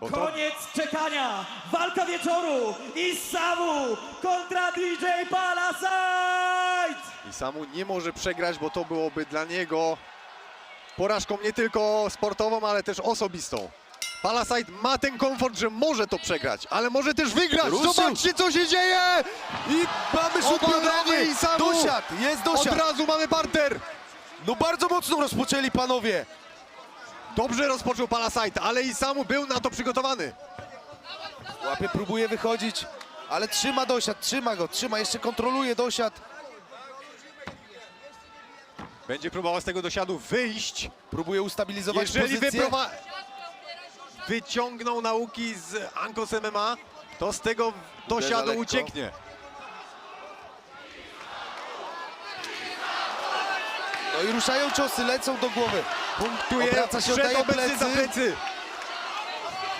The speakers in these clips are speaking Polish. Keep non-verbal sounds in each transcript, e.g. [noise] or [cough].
Bo to Koniec czekania! Walka wieczoru! Isamu kontra DJ Palasite! i Samu nie może przegrać, bo to byłoby dla niego porażką nie tylko sportową, ale też osobistą. Palasite ma ten komfort, że może to przegrać, ale może też wygrać. Ruszył. Zobaczcie, co się dzieje! I mamy rzut biodowy. i Samu. Dosiad, jest Od dosiad. razu mamy parter. No bardzo mocno rozpoczęli panowie. Dobrze rozpoczął Palasite, ale i Samu był na to przygotowany. Łapie, próbuje wychodzić, ale trzyma dosiad, trzyma go, trzyma, jeszcze kontroluje dosiad. Będzie próbował z tego dosiadu wyjść. Próbuje ustabilizować Jeżeli pozycję. wyprowa... wyciągnął nauki z Ankos MMA, to z tego dosiadu ucieknie. No i ruszają ciosy, lecą do głowy. Punktuje, Obraca się, oddaje obecny za plecy.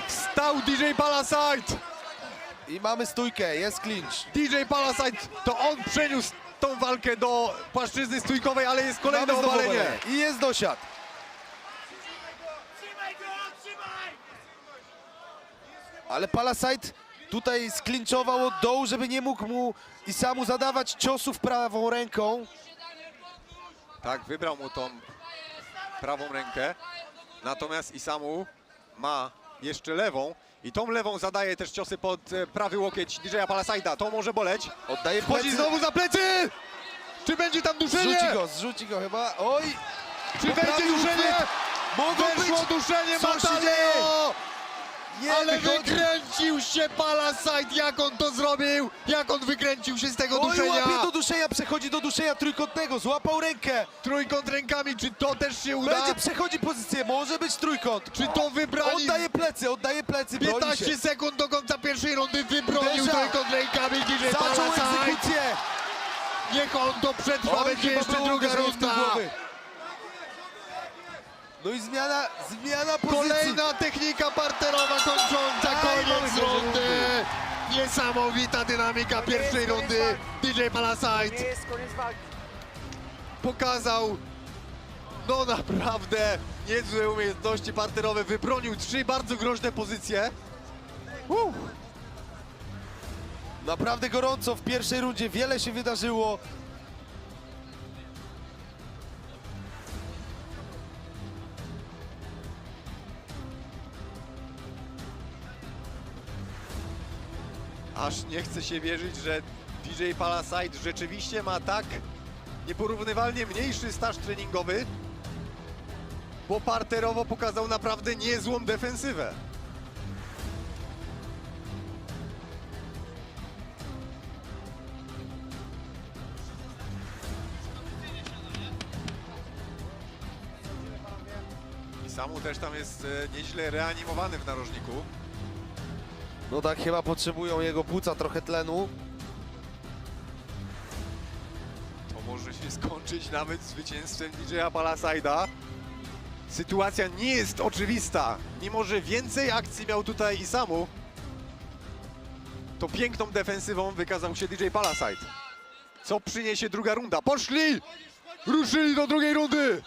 Stał DJ Palasite. I mamy stójkę, jest clinch. DJ Palasite, to on przeniósł tą walkę do płaszczyzny stójkowej, ale jest kolejne Mamy obalenie. I jest dosiad. Ale Palasite tutaj sklinczował od dołu, żeby nie mógł mu i samu zadawać ciosów prawą ręką. Tak, wybrał mu tą prawą rękę. Natomiast Isamu ma jeszcze lewą. I tą lewą zadaje też ciosy pod e, prawy łokieć DJ-a Palasajda. To może boleć. Oddaje Wchodzi plecy. znowu za plecy! Czy będzie tam duszenie? Zrzuci go, zrzuci go chyba. Oj! Czy będzie duszenie? Mogą Weszło być! duszenie dzieje? Nie Ale wychodzi. wykręcił się Palasite, jak on to zrobił! Jak on wykręcił się z tego Oj, duszenia! łapie do duszenia, przechodzi do duszenia trójkątnego, złapał rękę. Trójkąt rękami, czy to też się uda? Będzie przechodzi pozycję, może być trójkąt. Czy to wybrali? Oddaje plecy, oddaje plecy, broni 15 się. sekund do końca pierwszej rundy wybronił Uderza. trójkąt rękami DJ Zaczął Palasite! egzekucję. Niech on to przetrwa, Oj, będzie chyba jeszcze było druga uderzenie w tył runda! głowy. No i zmiana, zmiana pozycji. Kolejna technika parterowa kończąca Aj, koniec rundy! Niesamowita dynamika pierwszej rundy. DJ Palasite Jest koniec walki. pokazał no naprawdę niezłe umiejętności parterowe. Wybronił trzy bardzo groźne pozycje. Uff. Naprawdę gorąco w pierwszej rundzie, wiele się wydarzyło. Aż nie chce się wierzyć, że DJ Palasite rzeczywiście ma tak nieporównywalnie mniejszy staż treningowy, bo parterowo pokazał naprawdę niezłą defensywę. I Samu też tam jest e, nieźle reanimowany w narożniku. No tak, chyba potrzebują jego płuca trochę tlenu. To może się skończyć nawet zwycięstwem DJ-a Palasajda. Sytuacja nie jest oczywista. Mimo, że więcej akcji miał tutaj i samu, to piękną defensywą wykazał się DJ Palasite. Co przyniesie druga runda? Poszli! Ruszyli do drugiej rundy!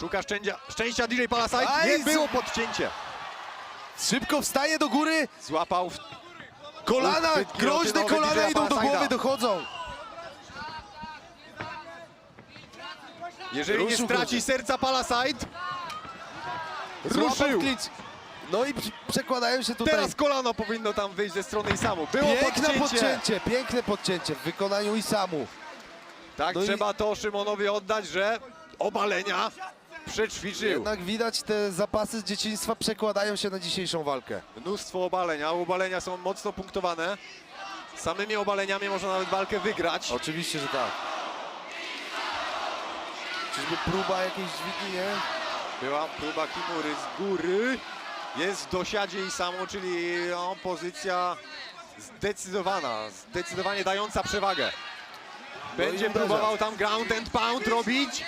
Szuka szczęścia, szczęścia DJ Palasite. Aj, Nie z- było podcięcie. Szybko wstaje do góry, Złapał w kolana, Uchwyt groźne gilotynowy kolana idą do głowy, dochodzą. Jeżeli nie Ruszył straci serca Palasite, ruszył. klincz. No i przy- przekładają się tutaj. Teraz kolano powinno tam wyjść ze strony Isamu. Było Piękne podcięcie. podcięcie, piękne podcięcie w wykonaniu Isamu. Tak, No i- trzeba to Szymonowi oddać, że obalenia przećwiczył. Jednak widać te zapasy z dzieciństwa przekładają się na dzisiejszą walkę. Mnóstwo obaleń, a obalenia są mocno punktowane. Samymi obaleniami można nawet walkę wygrać. Oczywiście, że tak. Czyżby próba jakiejś dźwigni, nie? Była próba Kimury z góry. Jest w dosiadzie Isamu, czyli no, pozycja zdecydowana, zdecydowanie dająca przewagę. Będzie No uderza. próbował tam ground and pound robić.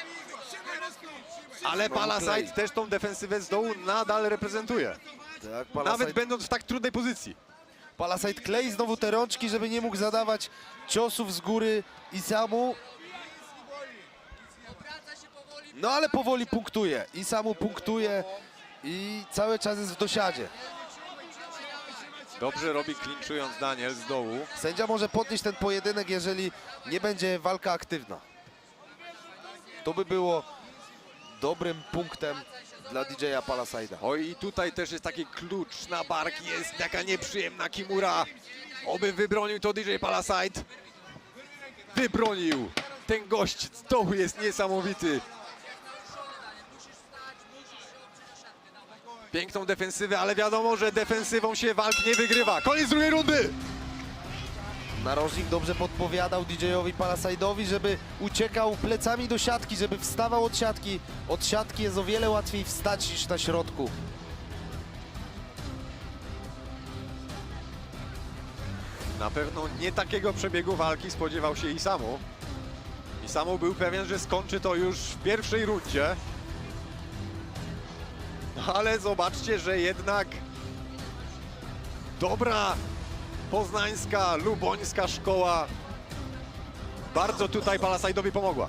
Ale Palasite też tą defensywę z dołu nadal reprezentuje. Tak, Nawet Palasite, będąc w tak trudnej pozycji. Palasite klei znowu te rączki, żeby nie mógł zadawać ciosów z góry Isamu. No ale powoli punktuje. I samu punktuje i cały czas jest w dosiadzie. Dobrze robi klinczując Daniel z dołu. Sędzia może podnieść ten pojedynek, jeżeli nie będzie walka aktywna. To by było dobrym punktem dla DJ-a Palasajda. Oj, i tutaj też jest taki klucz na bark, jest taka nieprzyjemna Kimura. Oby wybronił to DJ Palasite. Wybronił. Ten gość z dołu jest niesamowity. Piękną defensywę, ale wiadomo, że defensywą się walk nie wygrywa. Koniec drugiej rundy. Narożnik dobrze podpowiadał DJ-owi Palasajdowi, żeby uciekał plecami do siatki, żeby wstawał od siatki. Od siatki jest o wiele łatwiej wstać niż na środku. Na pewno nie takiego przebiegu walki spodziewał się Isamu. Isamu był pewien, że skończy to już w pierwszej rundzie. Ale zobaczcie, że jednak dobra poznańska, lubońska szkoła bardzo tutaj Palasajdowi pomogła.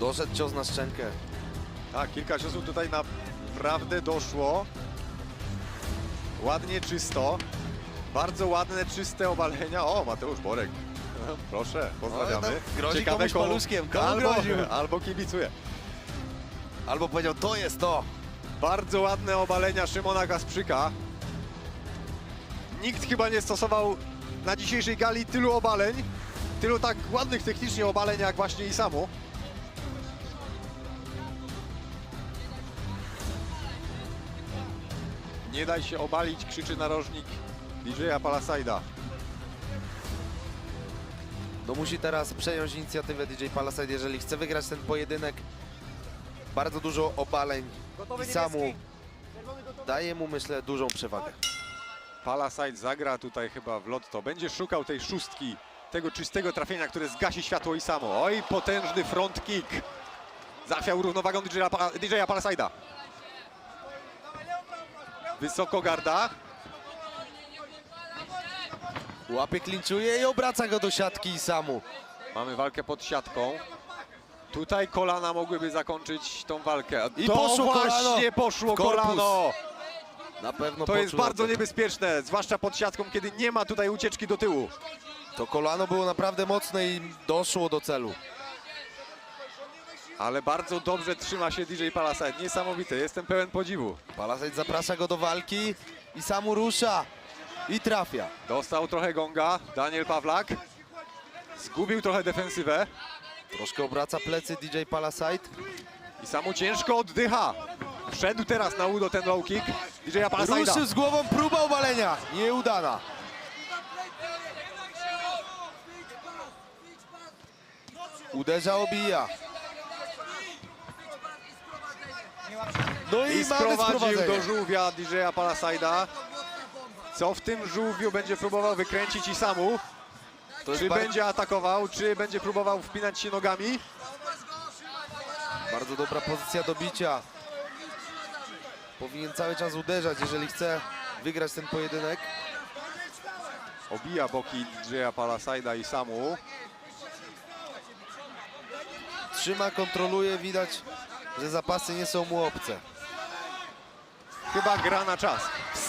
Doszedł cios na szczękę. Tak, kilka ciosów tutaj naprawdę doszło. Ładnie, czysto. Bardzo ładne, czyste obalenia. O, Mateusz Borek. Proszę, pozdrawiamy. Oj, no, grozi komuś komu- paluszkiem. Komu Albo, groził? albo kibicuje. Albo powiedział, to jest to. Bardzo ładne obalenia Szymona Kasprzyka. Nikt chyba nie stosował na dzisiejszej gali tylu obaleń, tylu tak ładnych technicznie obaleń jak właśnie Isamu. Nie daj się obalić, krzyczy narożnik DJ-a Palasajda. No musi teraz przejąć inicjatywę DJ Palaside, jeżeli chce wygrać ten pojedynek. Bardzo dużo obaleń i samu daje mu, myślę, dużą przewagę. Palasite zagra tutaj chyba w lotto. Będzie szukał tej szóstki, tego czystego trafienia, które zgasi światło i samo. Oj, potężny front kick. Zachwiał równowagą DJ-a DJ Palaside'a. Wysoko garda. Łapie, klinczuje i obraca go do siatki i samu. Mamy walkę pod siatką. Tutaj kolana mogłyby zakończyć tą walkę. I to poszło kolano właśnie poszło w korpus. kolano. Na pewno To jest bardzo niebezpieczne, zwłaszcza pod siatką, kiedy nie ma tutaj ucieczki do tyłu. To kolano było naprawdę mocne i doszło do celu. Ale bardzo dobrze trzyma się DJ Palasite. Niesamowite, jestem pełen podziwu. Palasite zaprasza go do walki i samu rusza i trafia. Dostał trochę gonga Daniel Pawlak. Zgubił trochę defensywę Troszkę obraca plecy DJ Palasite. i samu ciężko oddycha. Wszedł teraz na udo ten low kick DJ Palasajda. Ruszył z głową, próba obalenia, nieudana. Uderza, obija. No i, I sprowadził do żółwia DJ Palasajda. Co w tym żółwiu będzie próbował wykręcić i samu? Czy będzie atakował, czy będzie próbował wpinać się nogami? bardzo dobra pozycja do bicia. Powinien cały czas uderzać, jeżeli chce wygrać ten pojedynek. Obija boki DJ Palasajda i samu. Trzyma, kontroluje, widać, że zapasy nie są mu obce. Chyba gra na czas.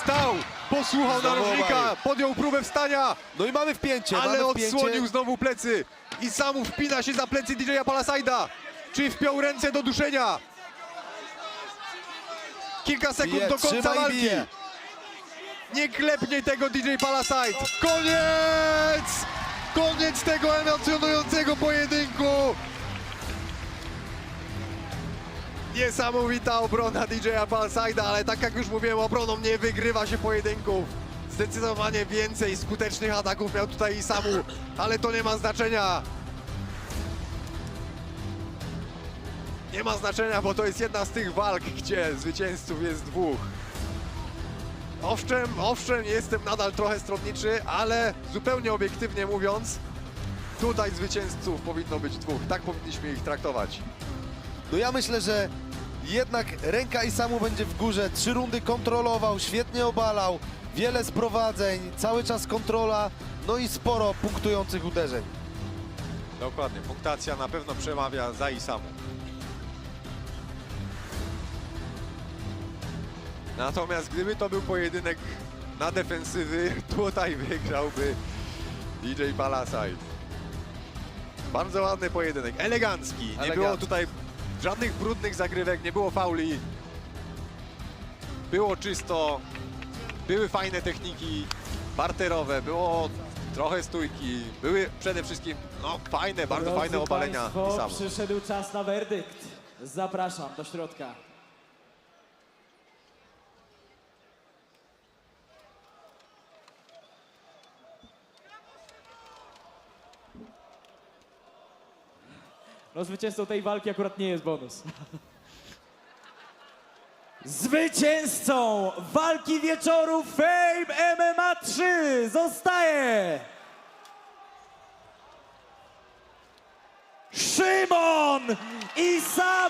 Wstał! Posłuchał narożnika, podjął próbę wstania. No i mamy wpięcie, Ale mamy wpięcie. odsłonił znowu plecy i samu wpina się za plecy DJ-a Palasajda. Czy wpiął ręce do duszenia? Kilka sekund Bije, do końca walki. bije. Nie klepnie tego DJ Palasite. Koniec! Koniec tego emocjonującego pojedynku. Niesamowita obrona DJ-a Palasajda, ale tak jak już mówiłem, obroną nie wygrywa się pojedynków. Zdecydowanie więcej skutecznych ataków miał tutaj i samu, ale to nie ma znaczenia. Nie ma znaczenia, bo to jest jedna z tych walk, gdzie zwycięzców jest dwóch. Owszem, owszem, jestem nadal trochę stronniczy, ale zupełnie obiektywnie mówiąc, tutaj zwycięzców powinno być dwóch. Tak powinniśmy ich traktować. No ja myślę, że jednak ręka i samu będzie w górze. Trzy rundy kontrolował, świetnie obalał. wiele sprowadzeń, cały czas kontrola, no i sporo punktujących uderzeń. Dokładnie, punktacja na pewno przemawia za Isamu. Natomiast gdyby to był pojedynek na defensywy, [laughs] tutaj wygrałby DJ Palasite. Bardzo ładny pojedynek, elegancki. Nie Elegancki. było tutaj żadnych brudnych zagrywek, nie było fauli. Było czysto, były fajne techniki parterowe, było trochę stójki, były przede wszystkim no, fajne, bardzo Drodzy fajne obalenia Państwo, przyszedł czas na werdykt. Zapraszam do środka. No zwycięzcą tej walki akurat nie jest bonus. [laughs] Zwycięzcą walki wieczoru Fame MMA 3 zostaje Szymon Isa